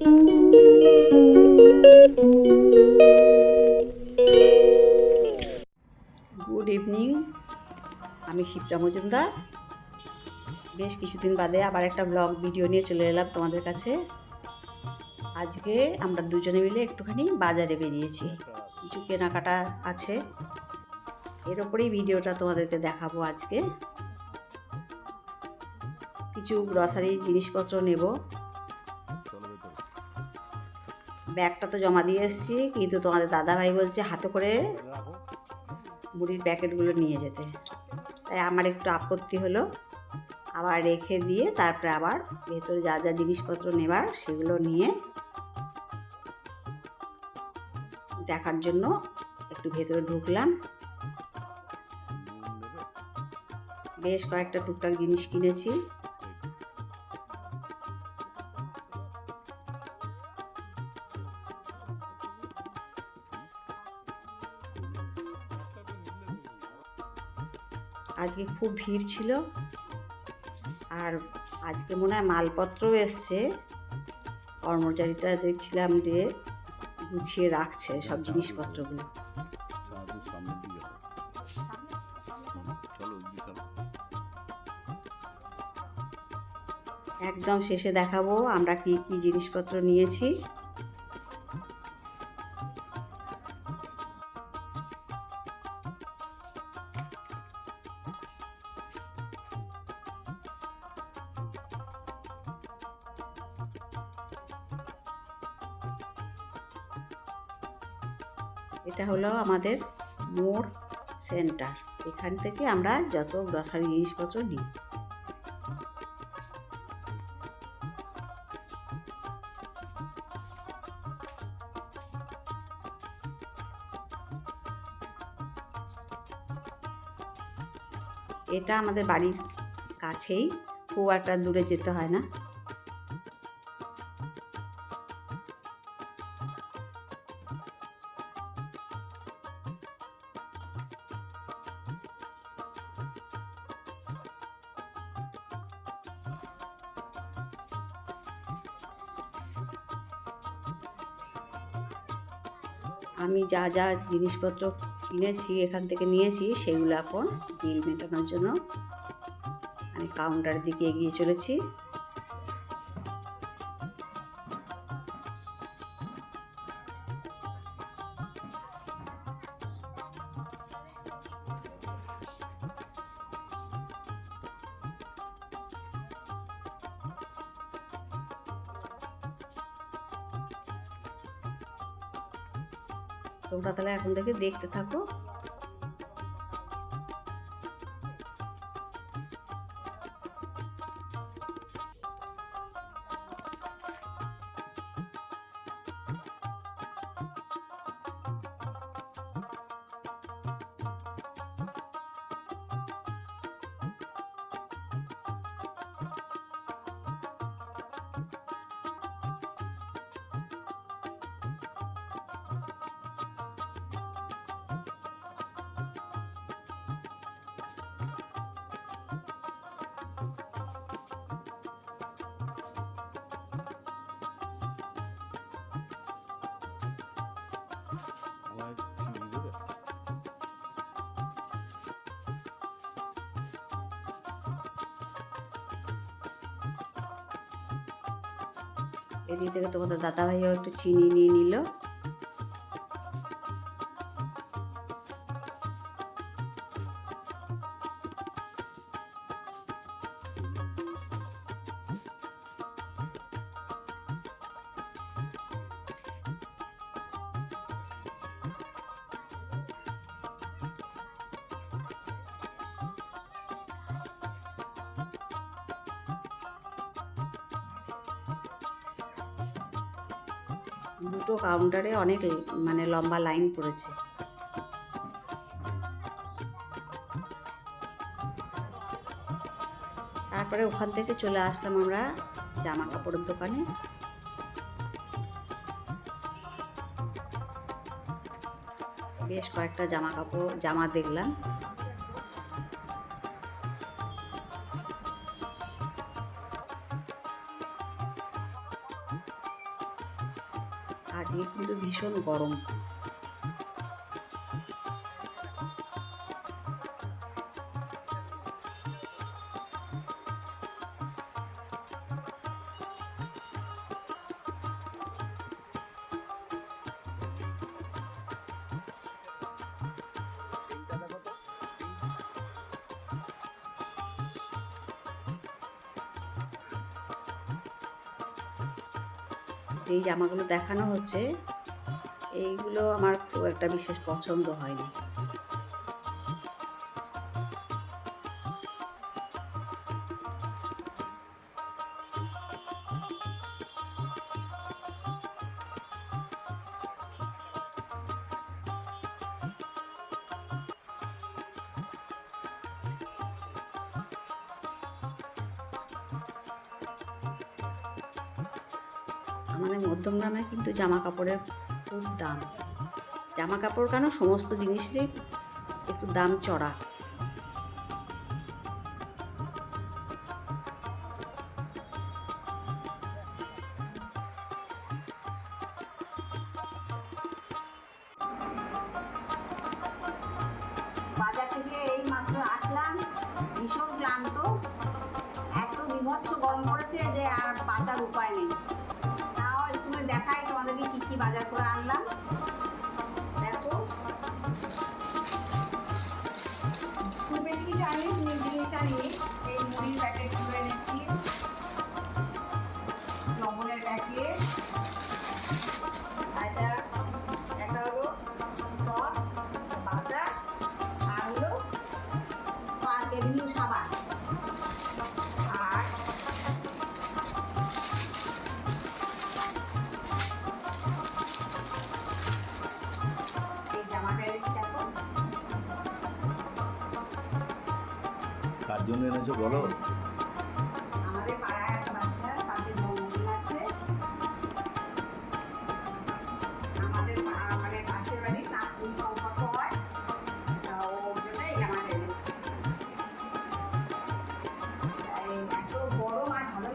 Good evening আমি শিপ্রা মজুমদার। বেশ কিছুদিন বাদে আবার একটা ব্লগ ভিডিও নিয়ে চলে এলাম তোমাদের কাছে। আজকে আমরা দুজনে মিলে একটুখানি বাজারে বেরিয়েছি। কিছু কেনাকাটা আছে। এর ওপরেই ভিডিওটা তোমাদেরকে দেখাবো আজকে। কিছু গ্রসারি জিনিসপত্র নেব। ব্যাগটা তো জমা দিয়ে এসেছি, কিন্তু তোমাদের দাদাভাই বলছে হাতে করে মুড়ির প্যাকেটগুলো নিয়ে যেতে। তাই আমার একটু আপত্তি হলো, আবার রেখে দিয়ে তারপরে আবার ভেতরে যা যা জিনিসপত্র নেবার সেগুলো নিয়ে দেখার জন্য একটু ভেতরে ঢুকলাম। বেশ কয়েকটা টুকটাক জিনিস কিনেছি। আজকে খুব ভিড় ছিল। আর আজকে মনে হয় মালপত্রও এসছে। কর্মচারীটা দেখছিলাম যে গুছিয়ে রাখছে সব জিনিসপত্রগুলো। একদম শেষে দেখাবো আমরা কি কি জিনিসপত্র নিয়েছি। এটা হলো আমাদের মোড় সেন্টার। এখান থেকে আমরা যত গ্রসারি জিনিসপত্র নিই। এটা আমাদের বাড়ির কাছেই, খুব একটা দূরে যেতে হয় না। আমি যা যা জিনিসপত্র কিনেছি, এখান থেকে নিয়েছি, সেগুলো এখন বিল মেটানোর জন্য আমি কাউন্টারের দিকে এগিয়ে চলেছি। তোমরা তাহলে এখন থেকে দেখতে থাকো। এদিক থেকে তোমাদের দাদাভাইও একটু চিনি নিয়ে নিল। দুটো কাউন্টারে অনেক মানে লম্বা লাইন পড়েছে। তারপরে ওখান থেকে চলে আসলাম আমরা জামা কাপড়ের দোকানে। বেশ কয়েকটা জামা কাপড় জামা দেখলাম। আজকে কিন্তু ভীষণ গরম। এই জামাগুলো দেখানো হচ্ছে এইগুলো আমার খুব একটা বিশেষ পছন্দ হয়নি। আমাদের মধ্যমগ্রামে কিন্তু জামা কাপড়ের খুব দাম। জামা কাপড় কেন? সমস্ত জিনিসেরই একটু দাম চড়া। বাজার থেকে ভীষণ ক্লান্ত। এত বিভৎস গরম পড়েছে যে আর বাঁচার উপায় নেই। দেখাই তোমাদেরকে কি কি বাজার করে আনলাম।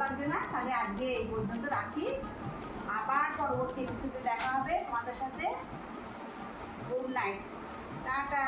লাগছে না, তাহলে আজকে এই পর্যন্ত রাখি। আবার পরবর্তী দেখা হবে তোমাদের সাথে। Good night tata.